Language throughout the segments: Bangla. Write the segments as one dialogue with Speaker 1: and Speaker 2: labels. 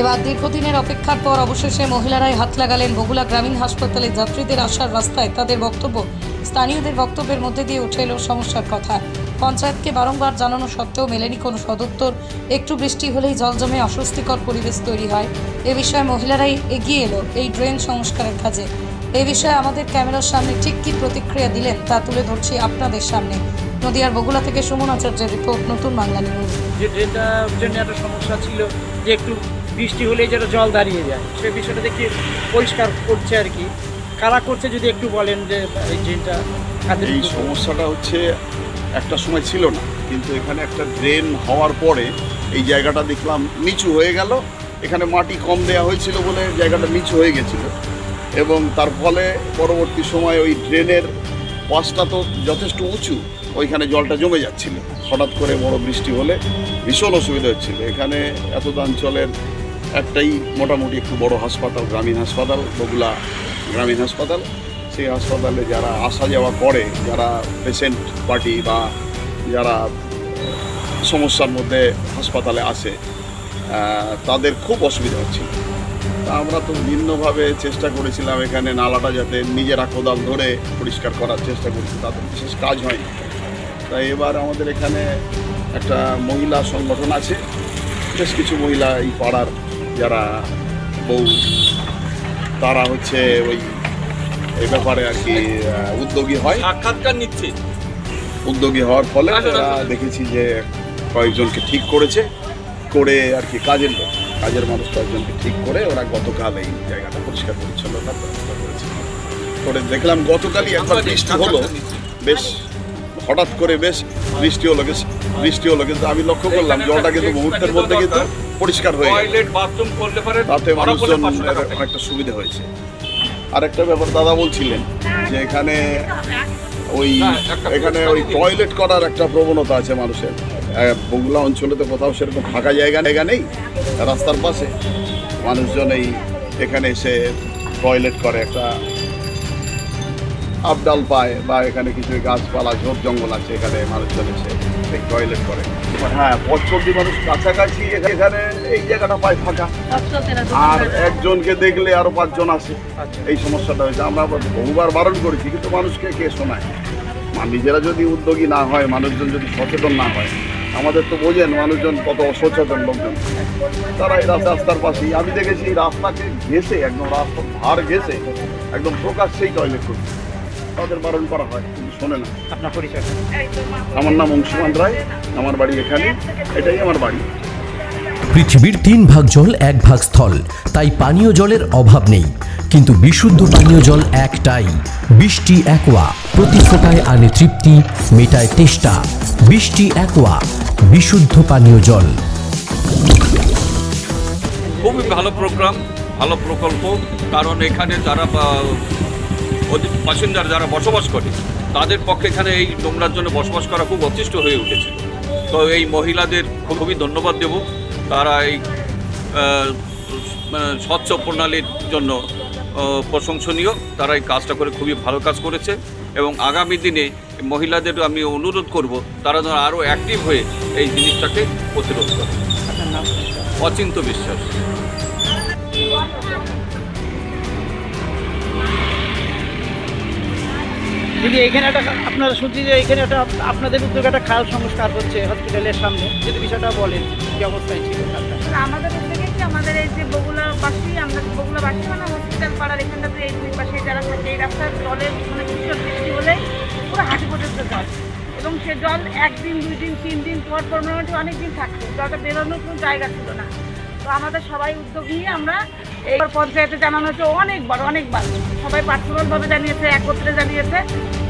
Speaker 1: এবার দীর্ঘদিনের অপেক্ষার পর অবশেষে মহিলারাই হাত লাগালেন বগুলা গ্রামীণ হাসপাতালে। যাত্রীদের আসার রাস্তায় তাদের বক্তব্য। স্থানীয়দের বক্তব্যের মধ্যে দিয়ে উঠে এলো সমস্যার কথা। পঞ্চায়েতকে বারংবার জানানো সত্ত্বেও মেলেনি কোনো সদুত্তর। একটু বৃষ্টি হলেই জল জমে অস্বস্তিকর পরিবেশ তৈরি হয়। এ বিষয়ে মহিলারাই এগিয়ে এলো এই ড্রেন সংস্কারের কাজে। এ বিষয়ে আমাদের ক্যামেরার সামনে ঠিক কী প্রতিক্রিয়া দিলেন তা তুলে ধরছি আপনাদের সামনে। নদিয়ার বগুলা থেকে সুমন আচার্যের রিপোর্ট, নতুন বাংলা নিউজ।
Speaker 2: যে ড্রেনটার জন্য একটা সমস্যা ছিল যে একটু বৃষ্টি হলেই যেন জল দাঁড়িয়ে যায়। সেই বিষয়টা দেখি পরিষ্কার করছে আর কি। কারা করছে যদি একটু বলেন যে এই ড্রেনটা
Speaker 3: এই সমস্যাটা হচ্ছে একটা সময় ছিল না কিন্তু এখানে একটা ড্রেন হওয়ার পরে এই জায়গাটা দেখলাম নিচু হয়ে গেল। এখানে মাটি কম দেওয়া হয়েছিল বলে জায়গাটা নিচু হয়ে গেছিল। এবং তার ফলে পরবর্তী সময় ওই ড্রেনের পাশটা তো যথেষ্ট উঁচু ওইখানে জলটা জমে যাচ্ছিল। হঠাৎ করে বড় বৃষ্টি হলে ভীষণ অসুবিধা হচ্ছিল। এখানে এত অঞ্চলের একটাই মোটামুটি একটু বড় হাসপাতাল, গ্রামীণ হাসপাতাল বগুলা গ্রামীণ হাসপাতাল। সেই হাসপাতালে যারা আসা যাওয়া করে, যারা পেশেন্ট পার্টি বা যারা সমস্যার মধ্যে হাসপাতালে আসে তাদের খুব অসুবিধা হচ্ছিল। তা আমরা তো ভিন্নভাবে চেষ্টা করেছিলাম এখানে নালাটা যাতে নিজেরা কোদাল ধরে পরিষ্কার করার চেষ্টা করছি তাদের বিশেষ কাজ হয়নি। তাই এবার আমাদের এখানে একটা মহিলা সংগঠন আছে, বেশ কিছু মহিলা এই পাড়ার যারা বউ তারা হচ্ছে ওই এই ব্যাপারে আর কি উদ্যোগী হয়।
Speaker 4: সাক্ষাৎকার নিচ্ছে।
Speaker 3: উদ্যোগী হওয়ার ফলে
Speaker 4: আসুন,
Speaker 3: দেখেছি যে কয়েকজনকে ঠিক করেছে করে আর কি কাজের লোক। কাজের মানুষ কয়েকজনকে ঠিক করে ওরা গতকাল এই জায়গাটা পরিষ্কার পরিচ্ছন্নতার ব্যবস্থা করেছে। করে দেখলাম গতকালই একবার বৃষ্টি হলো। বেশ হঠাৎ করে বেশ বৃষ্টি হলো বৃষ্টি হলো কিন্তু আমি লক্ষ্য করলাম জলটা কিন্তু মুহূর্তের মধ্যে কিন্তু পরিষ্কার হয়ে
Speaker 4: টয়লেট বাথরুম করলে পারে
Speaker 3: তাতে মানুষজন অনেকটা সুবিধা হয়েছে। আরেকটা ব্যাপার দাদা বলছিলেন যে এখানে ওই এখানে ওই টয়লেট করার একটা প্রবণতা আছে মানুষের। বগুলা অঞ্চলে তো কোথাও সেরকম ফাঁকা জায়গা জায়গা নেই রাস্তার পাশে। মানুষজন এই এখানে এসে টয়লেট করে একটা আপডাল পায় বা এখানে কিছু গাছপালা ঝোপ জঙ্গল আছে এখানে মানুষজন এসে এই টয়লেট করে। হ্যাঁ পথচলতি মানুষ কাছাকাছি এখানে এই জায়গাটা পায় ফাঁকা। আর একজনকে দেখলে আরও পাঁচজন আসে।
Speaker 2: আচ্ছা।
Speaker 3: এই সমস্যাটা হয়েছে। আমরা বহুবার বারণ করেছি কিন্তু মানুষকে কে শোনায় নিজেরা যদি উদ্যোগী না হয় মানুষজন যদি সচেতন না হয় আমাদের তো বোঝেন মানুষজন কত অসচেতন লোকজন। তারা এই রাস্তা রাস্তার পাশেই। আমি দেখেছি রাস্তাকে ঘেসে একদম রাস্তার ধার ঘেসে একদম প্রকাশ্যেই টয়লেট করছে। তাদের বারণ করা হয়। কিন্তু শোনে না।
Speaker 2: আপনার পরিচয়।
Speaker 3: আমার নাম অংশুমান রায়। আমার বাড়ি এখানে। এটাই আমার বাড়ি।
Speaker 5: পৃথিবীর তিন ভাগ জল এক ভাগ স্থল। তাই পানীয় জলের অভাব নেই। কিন্তু বিশুদ্ধ পানীয় জল একটাই। বৃষ্টি একোয়া। প্রতি ফোটায় আনে তৃপ্তি মেটায় তেষ্টা। বৃষ্টি একোয়া। বিশুদ্ধ পানীয় জল।
Speaker 4: খুবই ভালো প্রোগ্রাম ভালো প্রকল্প। কারণ এখানে যারা বাসিন্দারা যারা বসবাস করে, তাদের পক্ষে এখানে এই নোংরার জন্য বসবাস করা খুব অতিষ্ঠ হয়ে উঠেছিল। তো এই মহিলাদের খুবই ধন্যবাদ দেব। তারা এই মানে স্বচ্ছ প্রণালীর জন্য প্রশংসনীয়। তারা এই কাজটা করে খুবই ভালো কাজ করেছে এবং আগামী দিনে মহিলাদের আমি অনুরোধ করব, তারা যেন আরও অ্যাক্টিভ হয়ে এই জিনিসটাকে প্রতিরোধ করে। অচিন্ত বিশ্বাস।
Speaker 2: দিদি এখানে একটা, আপনারা শুনছি যে এখানে একটা, আপনাদের উদ্যোগে একটা খাল সংস্কার হচ্ছে হসপিটালের সামনে, যদি বিষয়টা বলেন, কি অবস্থায় ছিল
Speaker 6: আমাদের উদ্যোগে কি, আমাদের এই যে বগুলা বগুলাবাসী, আমরা বগুলা বগুলাবাসী মানে হসপিটাল পাড়ার এখানটাতে এই দুই পাশে যারা থাকে, এই রাস্তার জলের মানে ভীষণ বৃষ্টি হলে পুরো হাঁটু পর্যন্ত জল। এবং সে জল একদিন, দুই দিন, তিন দিন, পর পর মোটামুটি অনেক দিন থাকতো, জলটা বেরোনোর কোনো জায়গা ছিল না। তো আমাদের সবাই উদ্যোগ নিয়ে আমরা এই পঞ্চায়েতে জানানো হচ্ছে অনেকবার অনেকবার। সবাই পার্সোনালভাবে জানিয়েছে একত্রে জানিয়েছে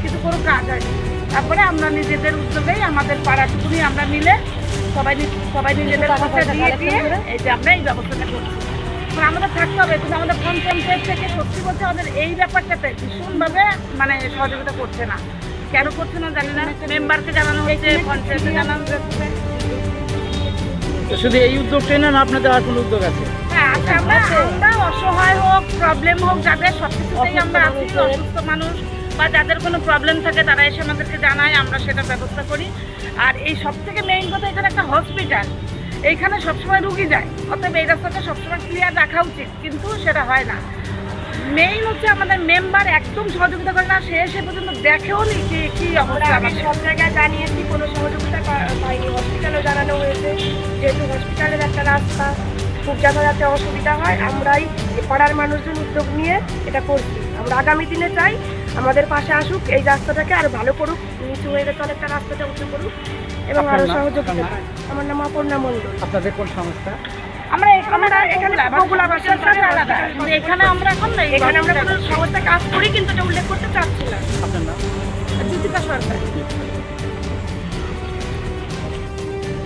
Speaker 6: কিন্তু কোনো কাজ হয়নি। তারপরে আমরা নিজেদের উদ্যোগেই আমাদের পাড়াটুকুনি আমরা মিলে সবাই সবাই নিজেদের পয়সা দিয়ে দিয়ে এই যে আমরা এই ব্যবস্থাটা করছি। মানে আমাদের থাকতে হবে কিন্তু আমাদের ফোন পঞ্চায়েত থেকে সত্যি বলছে আমাদের এই ব্যাপারটাতে ভীষণভাবে মানে সহযোগিতা করছে না। কেন করছে না জানি না। মেম্বারকে জানানো হয়েছে পঞ্চায়েতে জানানো হয়েছে।
Speaker 2: শুধু এই উদ্যোগটাই না আপনাদের আর কোনো উদ্যোগ আছে?
Speaker 6: হ্যাঁ আচ্ছা আমরা আমরা অসহায় হোক প্রবলেম হোক যাদের সব কিছুতেই আমরা আছি অসুস্থ মানুষ বা যাদের কোনো প্রবলেম থাকে তারা এসে আমাদেরকে জানায় আমরা সেটা ব্যবস্থা করি। আর এই সব থেকে মেইন কথা এখানে একটা হসপিটাল এইখানে সবসময় রুগী যায়। অতএব এই রাস্তাটা সবসময় ক্লিয়ার রাখা উচিত কিন্তু সেটা হয় না। মেইন হচ্ছে আমাদের মেম্বার একদম সহযোগিতা করে না সে এসে পর্যন্ত দেখেও নি কি কি অবস্থা
Speaker 7: আমি সব জায়গায় জানিয়েছি কোনো সহযোগিতা পাইনি হসপিটালেও জানানো হয়েছে যেহেতু হসপিটালের একটা রাস্তা খুব যাতায়াতে অসুবিধা হয় আমরাই পাড়ার মানুষজন উদ্যোগ নিয়ে এটা করছি। আমরা আগামী দিনে চাই আমাদের পাশে আসুক এই রাস্তাটাকে আর ভালো করুক নিচু হয়ে গেছে অনেকটা রাস্তাটা উঁচু করুক এবং আরও? সহযোগিতা আমার নাম অপর্ণা মণ্ডল।
Speaker 2: আপনাদের কোন সংস্থা?
Speaker 6: আমরা এখানে আমরা এখানে বগুলা ভাষার সাথে আলাদা। কিন্তু এখানে আমরা এখন না
Speaker 7: এখানে আমরা কোনো সংস্থা কাজ করি কিন্তু এটা উল্লেখ করতে চাচ্ছি না।
Speaker 2: আপনার নাম?
Speaker 6: জ্যোতিকা সরকার।